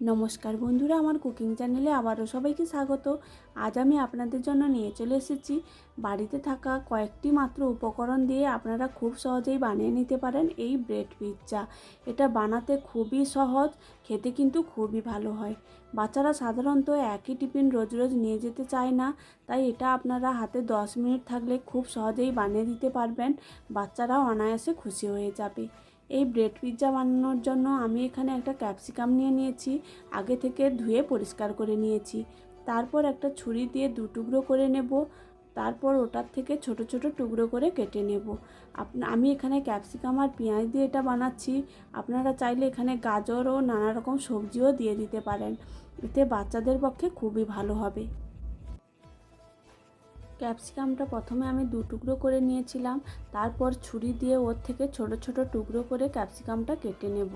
নমস্কার বন্ধুরা, আমার কুকিং চ্যানেলে আবারও সবাইকে স্বাগত। আজ আমি আপনাদের জন্য নিয়ে চলে এসেছি। বাড়িতে থাকা কয়েকটি মাত্র উপকরণ দিয়ে আপনারা খুব সহজেই বানিয়ে নিতে পারেন এই ব্রেড পিৎজা। এটা বানাতে খুবই সহজ, খেতে কিন্তু খুবই ভালো হয়। বাচ্চারা সাধারণত একই টিফিন রোজ রোজ নিয়ে যেতে চায় না, তাই এটা আপনারা হাতে দশ মিনিট থাকলে খুব সহজেই বানিয়ে দিতে পারবেন। বাচ্চারা অনায়াসে খুশি হয়ে যাবে। এই ব্রেড পিৎজা বানানোর জন্য আমি এখানে একটা ক্যাপসিকাম নিয়ে নিয়েছি, আগে থেকে ধুয়ে পরিষ্কার করে নিয়েছি। তারপর একটা ছুরি দিয়ে দু টুকরো করে নেব, তারপর ওটার থেকে ছোট ছোট টুকরো করে কেটে নেব। আমি এখানে ক্যাপসিকাম আর পেঁয়াজ দিয়ে এটা বানাচ্ছি, আপনারা চাইলে এখানে গাজর ও নানা রকম সবজিও দিয়ে দিতে পারেন, এতে বাচ্চাদের পক্ষে খুবই ভালো হবে। ক্যাপসিকামটা প্রথমে আমি দু টুকরো করে নিয়েছিলাম, তারপর ছুরি দিয়ে ওর থেকে ছোট ছোট টুকরো করে ক্যাপসিকামটা কেটে নেব।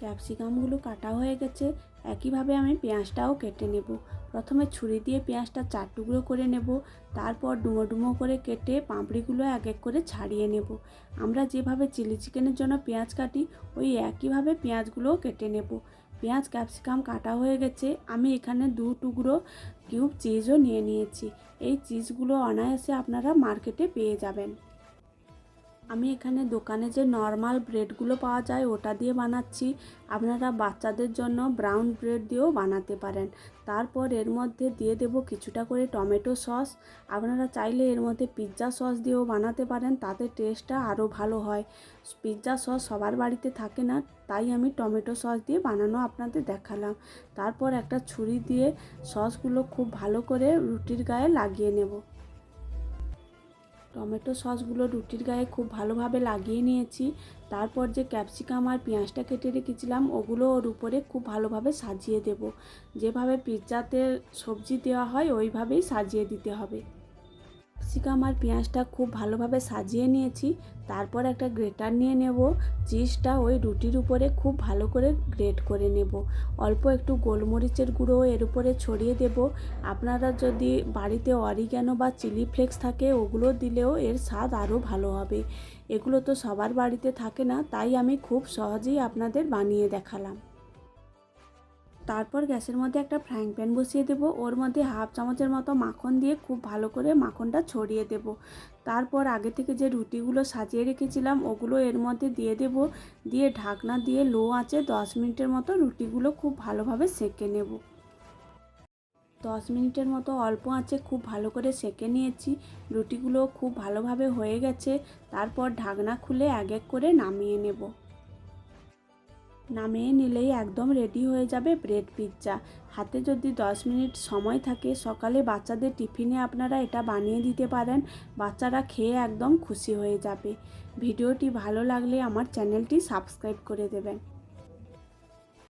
ক্যাপসিকামগুলো কাটা হয়ে গেছে, একইভাবে আমি পেঁয়াজটাও কেটে নেব। প্রথমে ছুরি দিয়ে পেঁয়াজটা চার টুকরো করে নেব, তারপর ডুমো ডুমো করে কেটে পাঁপড়িগুলো এক এক করে ছাড়িয়ে নেব। আমরা যেভাবে চিলি চিকেনের জন্য পেঁয়াজ কাটি, ওই একইভাবে পেঁয়াজগুলোও কেটে নেব। পেঁয়াজ ক্যাপসিকাম কাটা হয়ে গেছে, আমি এখানে দু টুকরো কিউব চিজও নিয়ে নিয়েছি। এই চিজগুলো অনায়াসে আপনারা মার্কেটে পেয়ে যাবেন। আমি এখানে দোকানে যে নর্মাল ব্রেডগুলো পাওয়া যায়, ওটা দিয়ে বানাচ্ছি। আপনারা বাচ্চাদের জন্য ব্রাউন ব্রেড দিয়েও বানাতে পারেন। তারপর এর মধ্যে দিয়ে দেব কিছুটা করে টমেটো সস। আপনারা চাইলে এর মধ্যে পিৎজা সস দিয়েও বানাতে পারেন, তাতে টেস্টটা আরও ভালো হয়। পিৎজা সস সবার বাড়িতে থাকে না, তাই আমি টমেটো সস দিয়ে বানানো আপনাদের দেখালাম। তারপর একটা ছুরি দিয়ে সসগুলো খুব ভালো করে রুটির গায়ে লাগিয়ে নেব। টমেটো সসগুলো রুটির গায়ে খুব ভালোভাবে লাগিয়ে নিয়েছি। তারপর যে ক্যাপসিকাম আর পেঁয়াজটা কেটে রেখেছিলাম, ওগুলো ওর উপরে খুব ভালোভাবে সাজিয়ে দেব। যেভাবে পিৎজাতে সবজি দেওয়া হয়, ওইভাবেই সাজিয়ে দিতে হবে। ক্যাপসিকাম আর পেঁয়াজটা খুব ভালোভাবে সাজিয়ে নিয়েছি। তারপর একটা গ্রেটার নিয়ে নেব। চিজটা ওই রুটির উপরে খুব ভালো করে গ্রেট করে নেব। অল্প একটু গোলমরিচের গুঁড়ো এর উপরে ছড়িয়ে দেব। আপনারা যদি বাড়িতে অরিগ্যানো বা চিলি ফ্লেক্স থাকে, ওগুলো দিলেও এর স্বাদ আরও ভালো হবে। এগুলো তো সবার বাড়িতে থাকে না, তাই আমি খুব সহজেই আপনাদের বানিয়ে দেখালাম। তারপর গ্যাসের মধ্যে একটা ফ্রাইং প্যান বসিয়ে দেব। ওর মধ্যে হাফ চামচের মতো মাখন দিয়ে খুব ভালো করে মাখনটা ছড়িয়ে দেব। তারপর আগে থেকে যে রুটিগুলো সাজিয়ে রেখেছিলাম, ওগুলো এর মধ্যে দিয়ে দেব। দিয়ে ঢাকনা দিয়ে লো আঁচে দশ মিনিটের মতো রুটিগুলো খুব ভালোভাবে সেঁকে নেব। দশ মিনিটের মতো অল্প আঁচে খুব ভালো করে সেঁকে নিয়েছি। রুটিগুলো খুব ভালোভাবে হয়ে গেছে। তারপর ঢাকনা খুলে এক এক করে নামিয়ে নেব। নামিয়ে নিলেই একদম রেডি হয়ে যাবে ব্রেড পিৎজা। হাতে যদি দশ মিনিট সময় থাকে, সকালে বাচ্চাদের টিফিনে আপনারা এটা বানিয়ে দিতে পারেন। বাচ্চারা খেয়ে একদম খুশি হয়ে যাবে। ভিডিওটি ভালো লাগলে আমার চ্যানেলটি সাবস্ক্রাইব করে দেবেন।